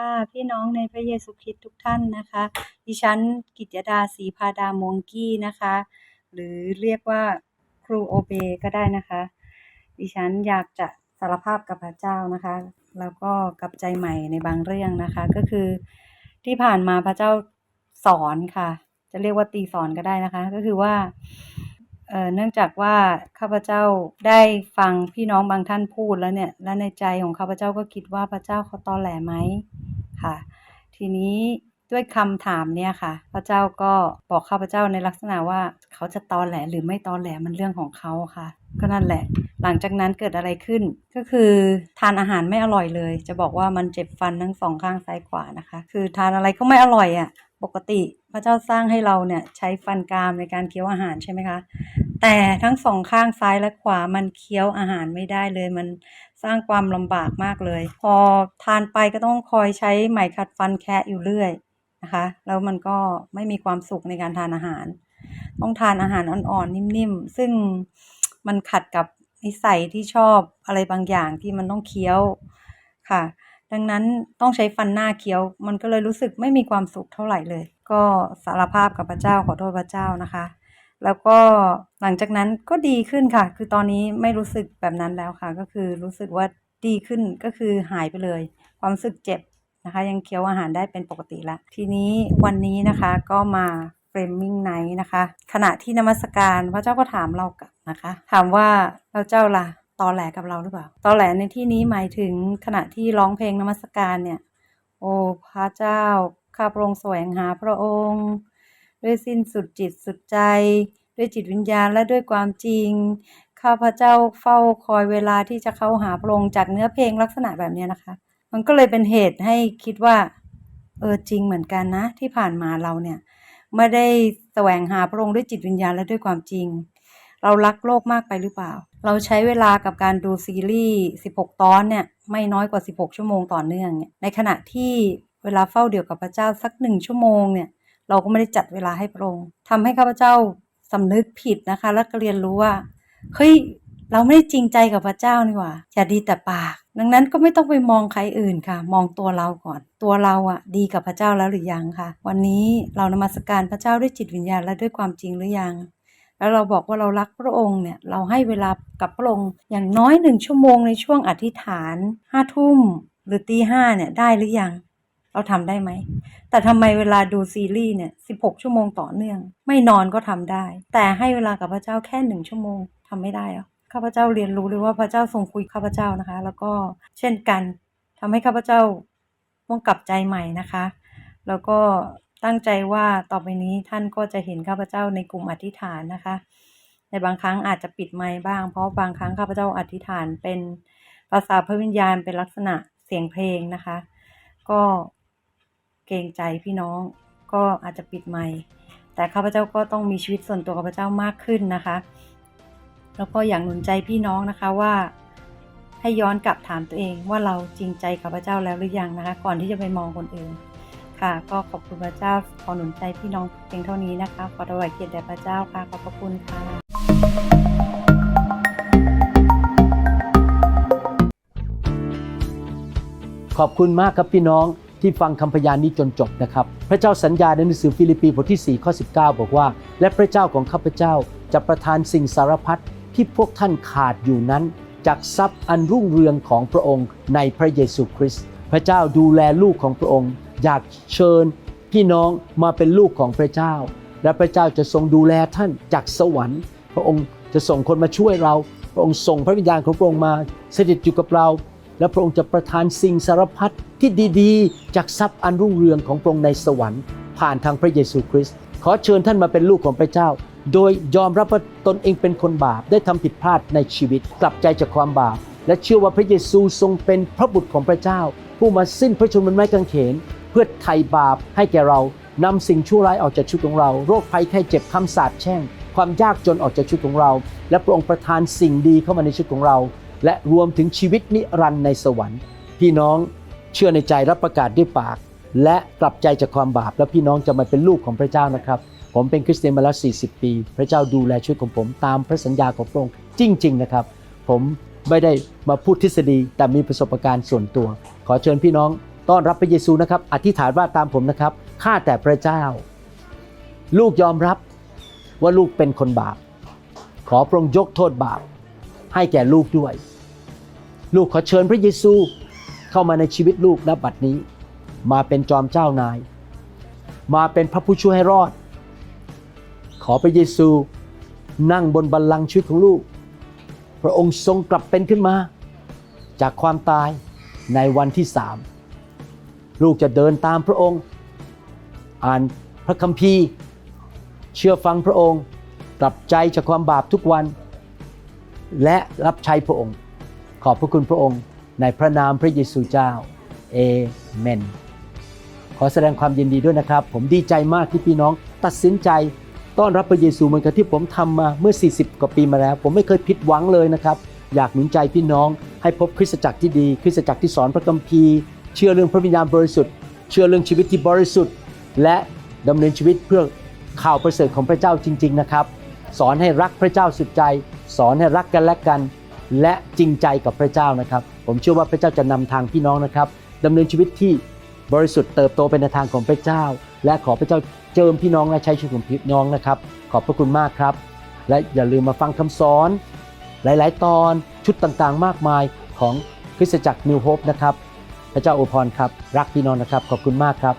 ค่ะ พี่น้องในพระเยซูคริสต์ทุกท่านนะคะ ดิฉันกิตยดาศรีพาดามงกี้นะคะ หรือเรียกว่าครูโอเบก็ได้นะคะ ดิฉันอยากจะสารภาพกับพระเจ้านะคะ แล้วก็กลับใจใหม่ในบางเรื่องนะคะ ก็คือที่ผ่านมาพระเจ้าสอนค่ะ จะเรียกว่าตีสอนก็ได้นะคะ ก็คือว่าเอ่อเนื่องจากว่าข้าพเจ้าได้ฟังพี่น้องบางท่านพูดแล้วเนี่ย และในใจของข้าพเจ้าก็คิดว่าพระเจ้าเขาตอแหลไหม ค่ะ ทีนี้ด้วยคำถามเนี่ยค่ะ พระเจ้าก็บอกข้าพเจ้าในลักษณะว่าเขาจะตอแหลหรือไม่ตอแหลมันเรื่องของเขาค่ะ ก็นั่นแหละ หลังจากนั้นเกิดอะไรขึ้น ก็คือทานอาหารไม่อร่อยเลย จะบอกว่ามันเจ็บฟันทั้งสองข้างซ้ายขวานะคะ คือทานอะไรก็ไม่อร่อยอะ่ะ ปกติพระเจ้าสร้างให้เราเนี่ยใช้ฟันกรามในการเคี้ยวอาหารใช่ไหมคะ แต่ทั้งสองข้างซ้ายและขวามันเคี้ยวอาหารไม่ได้เลย มัน สร้างความลำบากมากเลย พอทานไปก็ต้องคอยใช้ไหมขัดฟันแคะอยู่เรื่อยนะคะ แล้วมันก็ไม่มีความสุขในการทานอาหาร ต้องทานอาหารอ่อนๆ นิ่มๆ ซึ่งมันขัดกับนิสัยที่ชอบอะไรบางอย่างที่มันต้องเคี้ยวค่ะ ดังนั้นต้องใช้ฟันหน้าเคี้ยว มันก็เลยรู้สึกไม่มีความสุขเท่าไหร่เลย ก็สารภาพกับพระเจ้าขอโทษพระเจ้านะคะ แล้วก็หลังจากนั้นก็ดีขึ้นค่ะ คือตอนนี้ไม่รู้สึกแบบนั้นแล้วค่ะ ก็คือรู้สึกว่าดีขึ้นก็คือหายไปเลย ความรู้สึกเจ็บนะคะ ยังเคี้ยวอาหารได้เป็นปกติละ ทีนี้วันนี้นะคะก็มาเฟรมมิ่งไนท์นะคะ ขณะที่นมัสการพระเจ้าก็ถามเรากลับนะคะ ถามว่าเราเจ้าล่ะตอแหลกับเราหรือเปล่าตอแหลในที่นี้หมายถึงขณะที่ร้องเพลงนมัสการเนี่ย โอ้พระเจ้าข้าพระองค์แสวงหาพระองค์ ด้วยสิ้นสุดจิตสุดใจ ด้วยจิตวิญญาณและด้วยความจริง ข้าพระเจ้าเฝ้าคอยเวลาที่จะเข้าหาพระองค์จากเนื้อเพลงลักษณะแบบนี้นะคะ มันก็เลยเป็นเหตุให้คิดว่า เออจริงเหมือนกันนะ ที่ผ่านมาเราเนี่ยไม่ได้แสวงหาพระองค์ด้วยจิตวิญญาณและด้วยความจริง เรารักโลกมากไปหรือเปล่า เราใช้เวลากับการดูซีรีส์ 16 ตอนเนี่ยไม่น้อยกว่า 16 ชั่วโมงต่อเนื่องเนี่ยในขณะที่เวลาเฝ้าเดี่ยวกับพระเจ้าสักหนึ่งชั่วโมงเนี่ย เราก็ไม่ได้จัดเวลาให้พระองค์ทำให้ข้าพเจ้าสำนึกผิดนะคะ แล้วก็เรียนรู้ว่าเฮ้ยเราไม่ได้จริงใจกับพระเจ้านี่หว่าอย่าดีแต่ปาก ดังนั้นก็ไม่ต้องไปมองใครอื่นค่ะ มองตัวเราก่อน ตัวเราอะดีกับพระเจ้าแล้วหรือยังค่ะ วันนี้เรานมัสการพระเจ้าด้วยจิตวิญญาณและด้วยความจริงหรือยัง แล้วเราบอกว่าเรารักพระองค์เนี่ย เราให้เวลากับพระองค์อย่างน้อยหนึ่งชั่วโมงในช่วงอธิษฐานห้าทุ่มหรือตีห้าเนี่ยได้หรือยัง เราทำได้ไหม แต่ทำไมเวลาดูซีรีส์เนี่ย16ชั่วโมงต่อเนื่อง ไม่นอนก็ทำได้ แต่ให้เวลากับพระเจ้าแค่หนึ่งชั่วโมงทำไม่ได้หรอข้าพเจ้าเรียนรู้เลยว่าพระเจ้าทรงคุยข้าพเจ้านะคะ แล้วก็เช่นกันทำให้ข้าพเจ้าต้องกลับใจใหม่นะคะ แล้วก็ตั้งใจว่าต่อไปนี้ท่านก็จะเห็นข้าพเจ้าในกลุ่มอธิษฐานนะคะ ในบางครั้งอาจจะปิดไมค์บ้าง เพราะบางครั้งข้าพเจ้าอธิษฐานเป็นภาษาพระวิญญาณเป็นลักษณะเสียงเพลงนะคะ ก็ เกรงใจพี่น้อง ก็อาจจะปิดไมค์แต่ข้าพเจ้าก็ต้องมีชีวิตส่วนตัวกับพระเจ้ามากขึ้นนะคะ แล้วก็อย่ากหนุนใจพี่น้องนะคะว่าให้ย้อนกลับถามตัวเองว่าเราจริงใจกับพระเจ้าแล้วหรือยังนะคะ ก่อนที่จะไปมองคนอื่น ค่ะ ก็ขอบคุณพระเจ้าขอหนุนใจพี่น้องเพียงเท่านี้นะคะ ขอถวายเกียรติแด่พระเจ้าค่ะ ขอบพระคุณค่ะ ขอบคุณมากครับพี่น้อง ที่ฟังคำพยานนี้จนจบนะครับ พระเจ้าสัญญาในหนังสือฟิลิปปีบทที่4ข้อ19 บอกว่า และพระเจ้าของข้าพเจ้าจะประทานสิ่งสารพัดที่พวกท่านขาดอยู่นั้น จากทรัพย์อันรุ่งเรืองของพระองค์ในพระเยซูคริสต์พระเจ้าดูแลลูกของพระองค์ อยากเชิญ พี่น้องมาเป็นลูกของพระเจ้า และพระเจ้าจะทรงดูแลท่านจากสวรรค์ พระองค์จะส่งคนมาช่วยเรา พระองค์ส่งพระวิญญาณของพระองค์มาสถิตอยู่กับเรา และพระองค์จะประทานสิ่งสารพัดที่ดีๆ จากทรัพย์อันรุ่งเรืองของพระองค์ในสวรรค์ ผ่านทางพระเยซูคริสต์ขอเชิญท่านมาเป็นลูกของพระเจ้า โดยยอมรับว่าตนเองเป็นคนบาปได้ทำผิดพลาดในชีวิต กลับใจจากความบาป และเชื่อว่าพระเยซูทรงเป็นพระบุตรของพระเจ้า ผู้มาสิ้นพระชนม์บนไม้กางเขน เพื่อไถ่บาปให้แก่เรานำสิ่งชั่วร้ายออกจากชีวิตของเรา โรคภัยไข้เจ็บคำสาปแช่ง ความยากจนออกจากชีวิตของเรา และพระองค์ประทานสิ่งดีเข้ามาในชีวิตของเรา และรวมถึงชีวิตนิรันดร์ในสวรรค์ พี่น้องเชื่อในใจรับประกาศด้วยปาก และกลับใจจากความบาป แล้วพี่น้องจะมาเป็นลูกของพระเจ้านะครับ ผมเป็นคริสเตียนมาแล้ว 40 ปี พระเจ้าดูแลชีวิตของผมตามพระสัญญาของพระองค์จริง ๆ นะครับ ผมไม่ได้มาพูดทฤษฎีแต่มีประสบการณ์ส่วนตัว ขอเชิญพี่น้องต้อนรับพระเยซูนะครับ อธิษฐานว่าตามผมนะครับข้าแต่พระเจ้า ลูกยอมรับว่าลูกเป็นคนบาป ขอพระองค์ยกโทษบาป ให้แก่ลูกด้วย ลูกขอเชิญพระเยซูเข้ามาในชีวิตลูกณบัดนี้ มาเป็นจอมเจ้านาย มาเป็นพระผู้ช่วยให้รอด ขอพระเยซูนั่งบนบัลลังก์ชีวิตของลูก พระองค์ทรงกลับเป็นขึ้นมา จากความตายในวันที่สามลูกจะเดินตามพระองค์ อ่านพระคัมภีร์ เชื่อฟังพระองค์ กลับใจจากความบาปทุกวัน และรับใช้พระองค์ ขอบพระคุณพระองค์ในพระนามพระเยซูเจ้าเอเมน ขอแสดงความยินดีด้วยนะครับ ผมดีใจมากที่พี่น้องตัดสินใจต้อนรับพระเยซูเหมือนกับที่ผมทำมาเมื่อ 40 กว่าปีมาแล้ว ผมไม่เคยผิดหวังเลยนะครับ อยากหนุนใจพี่น้องให้พบคริสตจักรที่ดี คริสตจักรที่สอนพระคัมภีร์ เชื่อเรื่องพระวิญญาณบริสุทธิ์ เชื่อเรื่องชีวิตที่บริสุทธิ์ และดำเนินชีวิตเพื่อข่าวประเสริฐของพระเจ้าจริง ๆ นะครับ สอนให้รักพระเจ้าสุดใจ สอนให้รักกันและกัน และจริงใจกับพระเจ้านะครับ ผมเชื่อว่าพระเจ้าจะนำทางพี่น้องนะครับดำเนินชีวิตที่บริสุทธิ์เติบโตไปในทางของพระเจ้า และขอพระเจ้าเจิมพี่น้องและใช้ชีวิตของพี่น้องนะครับ ขอบพระคุณมากครับ และอย่าลืมมาฟังคำสอน หลาย ๆ ตอนชุดต่างๆ มากมายของคริสตจักรนิวโฮปนะครับ พระเจ้าอวยพรครับ รักพี่น้องนะครับ ขอบคุณมากครับ